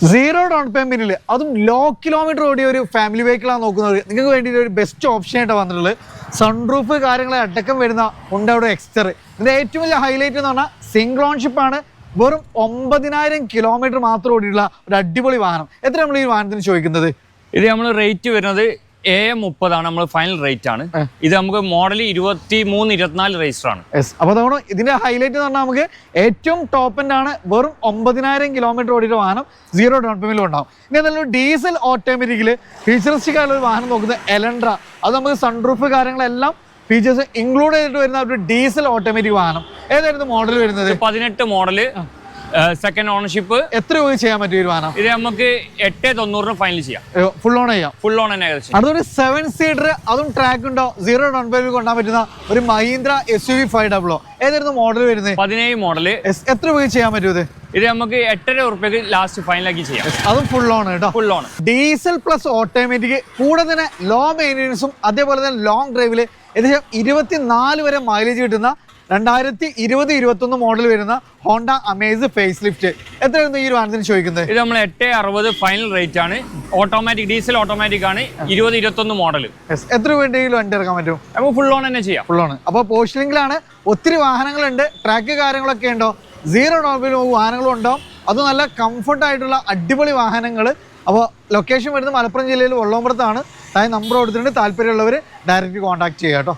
Zero down പേയ്മെന്റിൽ അതും low kilometre ഓടിയ ഒരു ഫാമിലി വെഹിക്കിളാണ് നോക്കുന്നത്. നിങ്ങൾക്ക് വേണ്ടി ഒരു ബെസ്റ്റ് ഓപ്ഷൻ ആയിട്ട് വന്നിട്ടുള്ളത്. സൺറൂഫ് കാര്യങ്ങളെ അടക്കം വരുന്ന ഉണ്ടവിടെ എക്സ്റ്റർ ഇതിന്റെ ഏറ്റവും വലിയ ഹൈലൈറ്റ് എന്ന് പറഞ്ഞാൽ സിംഗ്ലോൺഷിപ്പ് ആണ്. വെറും ഒമ്പതിനായിരം കിലോമീറ്റർ മാത്രം ഓടിയുള്ള ഒരു അടിപൊളി വാഹനം. എത്ര നമ്മൾ ഈ വാഹനത്തിന് ചോദിക്കുന്നത്? ഇത് നമ്മൾ റേറ്റ് വരുന്നത് എ മുപ്പതാണ് നമ്മൾ ഫൈനൽ റേറ്റ് ആണ്. ഇത് നമുക്ക് മോഡൽ ഇരുപത്തി മൂന്ന് ഇരുപത്തിനാല് രജിസ്റ്റർ ആണ്. അപ്പൊ അപ്പോൾ അതുകൊണ്ട് ഇതിന്റെ ഹൈലൈറ്റ് എന്ന് പറഞ്ഞാൽ നമുക്ക് ഏറ്റവും ടോപ്പ് എൻഡ് ആണ് വെറും ഒമ്പതിനായിരം കിലോമീറ്റർ ഓടിയ വാഹനം സീറോ ഡൗൺ പേയ്മെന്റ് ഉണ്ടാവും. ഇനി നല്ലൊരു ഡീസൽ ഓട്ടോമാറ്റിക്കിൽ ഫീച്ചറിസ്റ്റിക് ആയിട്ടുള്ള ഒരു വാഹനം നോക്കുന്നത് എലൻഡ്ര അത് നമുക്ക് സൺറൂഫ് കാര്യങ്ങളെല്ലാം ഫീച്ചേഴ്സ് ഇൻക്ലൂഡ് ചെയ്തിട്ട് വരുന്ന ഒരു ഡീസൽ ഓട്ടോമാറ്റിക് വാഹനം. ഏതായിരുന്നു മോഡൽ വരുന്നത്? പതിനെട്ട് മോഡൽ സെക്കൻഡ് ഓണർഷിപ്പ് എത്ര രൂപ ചെയ്യാൻ പറ്റും ഈ ഒരു വാഹനം ഇത് നമുക്ക് എട്ട് തൊണ്ണൂറിന് ഫൈനൽ ചെയ്യാം. ഫുൾ ഓൺ ചെയ്യാം. ഫുൾ ഓൺ തന്നെ അതൊരു സെവൻ സീറ്റർ അതും ട്രാക്ക് ഉണ്ടോ? സീറോ ഡൗൺ പേയ്മെന്റ് കൊണ്ടാൻ പറ്റുന്ന ഒരു Mahindra S U V five double O ഏതായിരുന്നു മോഡൽ വരുന്നത്? പതിനേഴ് മോഡൽ എത്ര രൂപ ചെയ്യാൻ പറ്റും ഇത്? ഇത് നമുക്ക് എട്ടര ഉറുപ്പ്യക്ക് ലാസ്റ്റ് ഫൈനലാക്കി ചെയ്യാം. അതും ഫുൾ ഓൺ കേട്ടോ. Full on diesel plus automatic കൂടെ തന്നെ ലോ മെയിന്റെനൻസും അതേപോലെ തന്നെ ലോങ് ഡ്രൈവിൽ ഏകദേശം ഇരുപത്തിനാല് വരെ മൈലേജ് കിട്ടുന്ന രണ്ടായിരത്തി ഇരുപത് ഇരുപത്തൊന്ന് മോഡൽ വരുന്ന ഹോണ്ട അമേസ് ഫേസ് ലിഫ്റ്റ് എത്രയായിരുന്നു ഈ ഒരു വാഹനത്തിന് ചോദിക്കുന്നത്? ഇത് നമ്മൾ എട്ട് അറുപത് ഫൈനൽ റേറ്റ് ആണ്. ഓട്ടോമാറ്റിക് ഡീസൽ ഓട്ടോമാറ്റിക് ആണ്. ഇരുപത് ഇരുപത്തൊന്ന് മോഡൽ എത്ര രൂപ ഉണ്ടെങ്കിലും വണ്ടി ഇറക്കാൻ പറ്റും? നമുക്ക് ഫുൾ ഓൺ തന്നെ ചെയ്യാം. ഫുൾ ഓൺ അപ്പോൾ പോസ്റ്റിംഗിലാണ് ഒത്തിരി വാഹനങ്ങളുണ്ട്. ട്രാക്ക് കാര്യങ്ങളൊക്കെ ഉണ്ടോ? സീറോ ഡോബിൽ വാഹനങ്ങളും ഉണ്ടോ? അത് നല്ല കംഫർട്ട് ആയിട്ടുള്ള അടിപൊളി വാഹനങ്ങൾ അപ്പോൾ ലൊക്കേഷൻ വരുന്നത് മലപ്പുറം ജില്ലയിൽ വള്ളോമ്പുറത്താണ് താഴെ നമ്പർ കൊടുത്തിട്ടുണ്ട്. താല്പര്യമുള്ളവർ ഡയറക്റ്റ് കോൺടാക്ട് ചെയ്യാം കേട്ടോ.